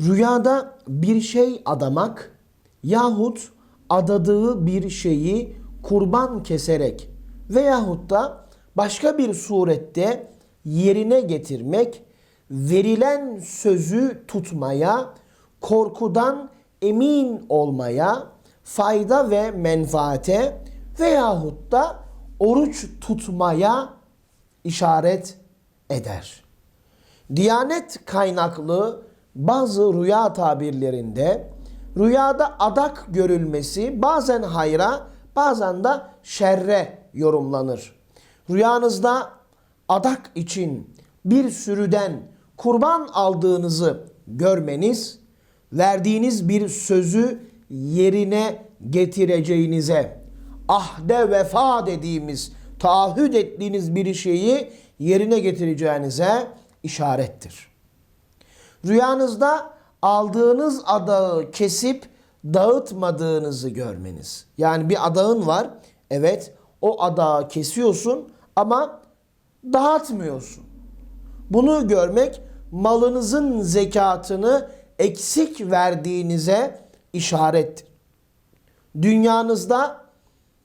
Rüyada bir şey adamak yahut adadığı bir şeyi kurban keserek veyahut da başka bir surette yerine getirmek, verilen sözü tutmaya, korkudan emin olmaya, fayda ve menfaate veyahut da oruç tutmaya işaret eder. Diyanet kaynaklı bazı rüya tabirlerinde rüyada adak görülmesi bazen hayra bazen de şerre yorumlanır. Rüyanızda adak için bir sürüden kurban aldığınızı görmeniz, verdiğiniz bir sözü yerine getireceğinize, ahde vefa dediğimiz, taahhüt ettiğiniz bir şeyi yerine getireceğinize işarettir. Rüyanızda aldığınız adağı kesip dağıtmadığınızı görmeniz. Yani bir adağın var. Evet o adağı kesiyorsun ama dağıtmıyorsun. Bunu görmek malınızın zekatını eksik verdiğinize işarettir. Dünyanızda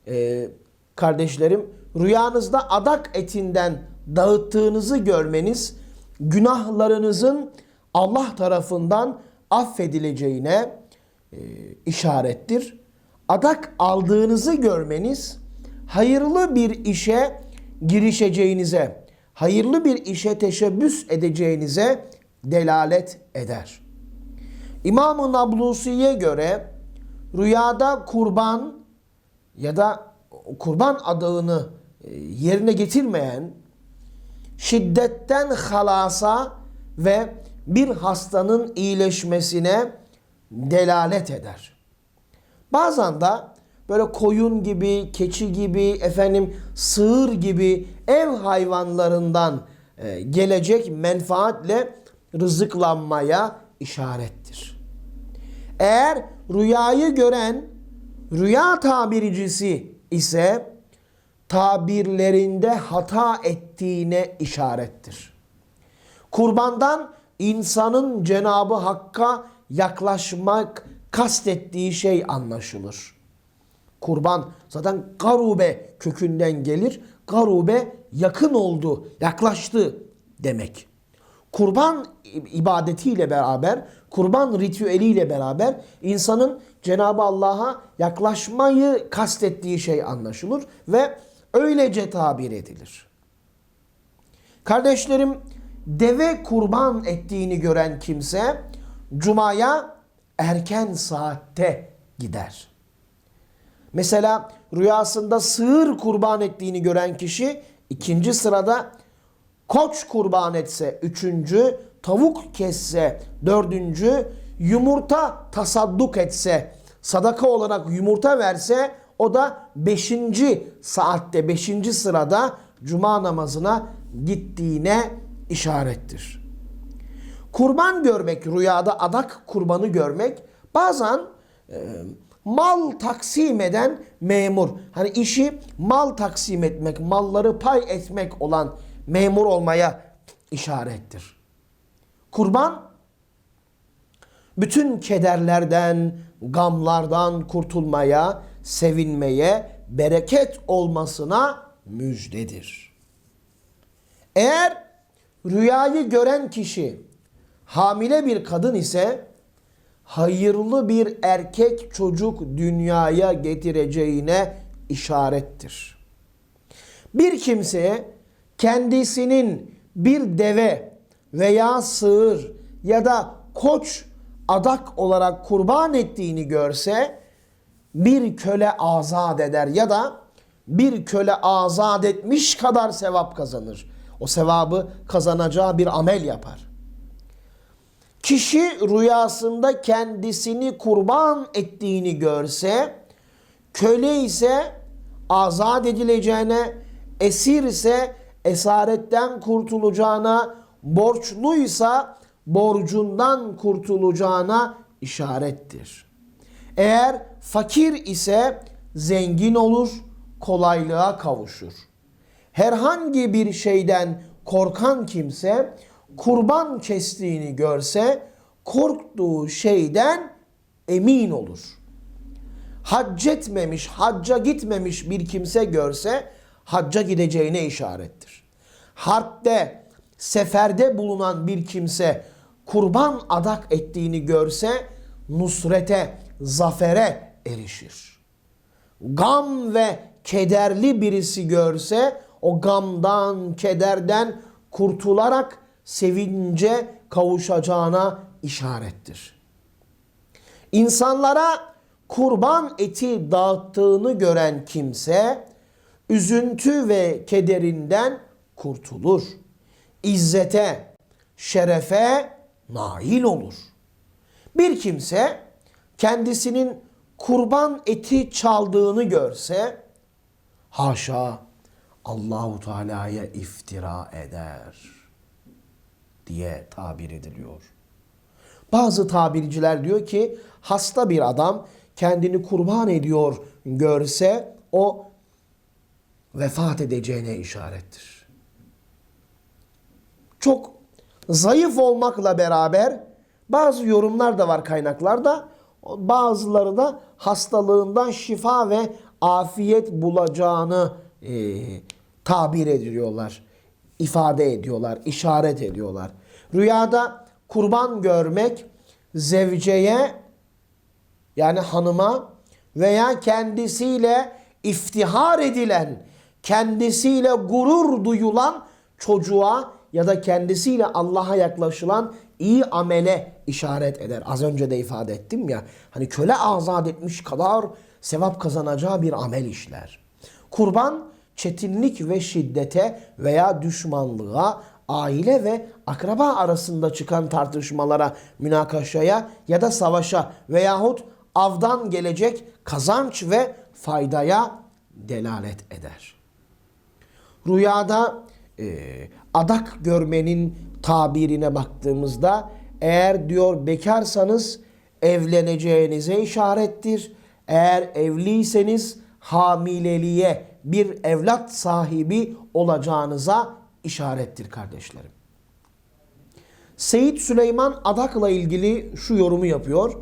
e, kardeşlerim rüyanızda adak etinden dağıttığınızı görmeniz günahlarınızın Allah tarafından affedileceğine e, işarettir. Adak aldığınızı görmeniz hayırlı bir işe girişeceğinize, hayırlı bir işe teşebbüs edeceğinize delalet eder. İmam-ı Nablusi'ye göre rüyada kurban ya da kurban adağını e, yerine getirmeyen şiddetten halasa ve bir hastanın iyileşmesine delalet eder. Bazen de böyle koyun gibi, keçi gibi, efendim sığır gibi ev hayvanlarından e, gelecek menfaatle rızıklanmaya işarettir. Eğer rüyayı gören rüya tabircisi ise tabirlerinde hata ettiğine işarettir. Kurbandan insanın Cenabı Hakk'a yaklaşmak kastettiği şey anlaşılır. Kurban zaten garube kökünden gelir. Garube yakın oldu, yaklaştı demek. Kurban ibadetiyle beraber, kurban ritüeliyle beraber insanın Cenab-ı Allah'a yaklaşmayı kastettiği şey anlaşılır ve öylece tabir edilir. Kardeşlerim, deve kurban ettiğini gören kimse cumaya erken saatte gider. Mesela rüyasında sığır kurban ettiğini gören kişi ikinci sırada koç kurban etse üçüncü, tavuk kesse dördüncü, yumurta tasadduk etse, sadaka olarak yumurta verse o da beşinci saatte, beşinci sırada cuma namazına gittiğine işarettir. Kurban görmek, rüyada adak kurbanı görmek bazen e, mal taksim eden memur. Hani işi mal taksim etmek, malları pay etmek olan memur olmaya işarettir. Kurban bütün kederlerden, gamlardan kurtulmaya, sevinmeye, bereket olmasına müjdedir. Eğer rüyayı gören kişi hamile bir kadın ise hayırlı bir erkek çocuk dünyaya getireceğine işarettir. Bir kimseye kendisinin bir deve veya sığır ya da koç adak olarak kurban ettiğini görse bir köle azat eder ya da bir köle azat etmiş kadar sevap kazanır. O sevabı kazanacağı bir amel yapar. Kişi rüyasında kendisini kurban ettiğini görse, köle ise azat edileceğine, esir ise esaretten kurtulacağına, borçluysa borcundan kurtulacağına işarettir. Eğer fakir ise zengin olur, kolaylığa kavuşur. Herhangi bir şeyden korkan kimse kurban kestiğini görse korktuğu şeyden emin olur. Hac etmemiş, hacca gitmemiş bir kimse görse hacca gideceğine işarettir. Harpte, seferde bulunan bir kimse kurban adak ettiğini görse nusrete, zafere erişir. Gam ve kederli birisi görse o gamdan, kederden kurtularak sevince kavuşacağına işarettir. İnsanlara kurban eti dağıttığını gören kimse üzüntü ve kederinden kurtulur. İzzete, şerefe nail olur. Bir kimse kendisinin kurban eti çaldığını görse haşa Allahu Teala'ya iftira eder diye tabir ediliyor. Bazı tabirciler diyor ki hasta bir adam kendini kurban ediyor görse o vefat edeceğine işarettir. Çok zayıf olmakla beraber bazı yorumlar da var kaynaklarda. Bazıları da hastalığından şifa ve afiyet bulacağını e, tabir ediyorlar. ifade ediyorlar, işaret ediyorlar. Rüyada kurban görmek zevceye yani hanıma veya kendisiyle iftihar edilen, kendisiyle gurur duyulan çocuğa ya da kendisiyle Allah'a yaklaşılan iyi amele işaret eder. Az önce de ifade ettim ya. Hani köle azat etmiş kadar sevap kazanacağı bir amel işler. Kurban çetinlik ve şiddete veya düşmanlığa, aile ve akraba arasında çıkan tartışmalara, münakaşaya ya da savaşa veyahut avdan gelecek kazanç ve faydaya delalet eder. Rüyada e, adak görmenin tabirine baktığımızda eğer diyor bekarsanız evleneceğinize işarettir. Eğer evliyseniz hamileliğe bir evlat sahibi olacağınıza işarettir kardeşlerim. Seyit Süleyman adakla ilgili şu yorumu yapıyor.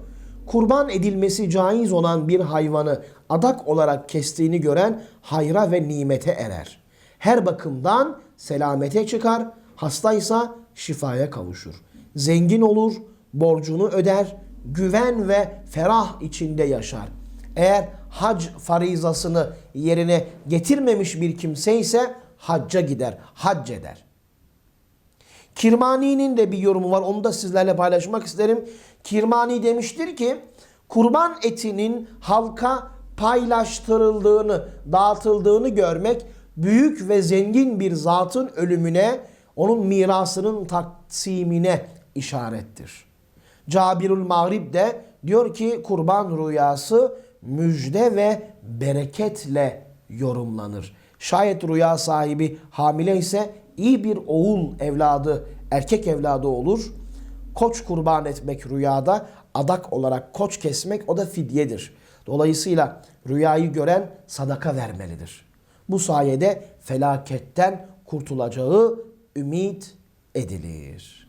Kurban edilmesi caiz olan bir hayvanı adak olarak kestiğini gören hayra ve nimete erer. Her bakımdan selamete çıkar, hastaysa şifaya kavuşur. Zengin olur, borcunu öder, güven ve ferah içinde yaşar. Eğer hac farizasını yerine getirmemiş bir kimse ise hacca gider, hac eder. Kirmani'nin de bir yorumu var. Onu da sizlerle paylaşmak isterim. Kirmani demiştir ki kurban etinin halka paylaştırıldığını, dağıtıldığını görmek büyük ve zengin bir zatın ölümüne, onun mirasının taksimine işarettir. Cabirül Mağrib de diyor ki kurban rüyası müjde ve bereketle yorumlanır. Şayet rüya sahibi hamile ise iyi bir oğul evladı, erkek evladı olur. Koç kurban etmek rüyada, adak olarak koç kesmek o da fidyedir. Dolayısıyla rüyayı gören sadaka vermelidir. Bu sayede felaketten kurtulacağı ümit edilir.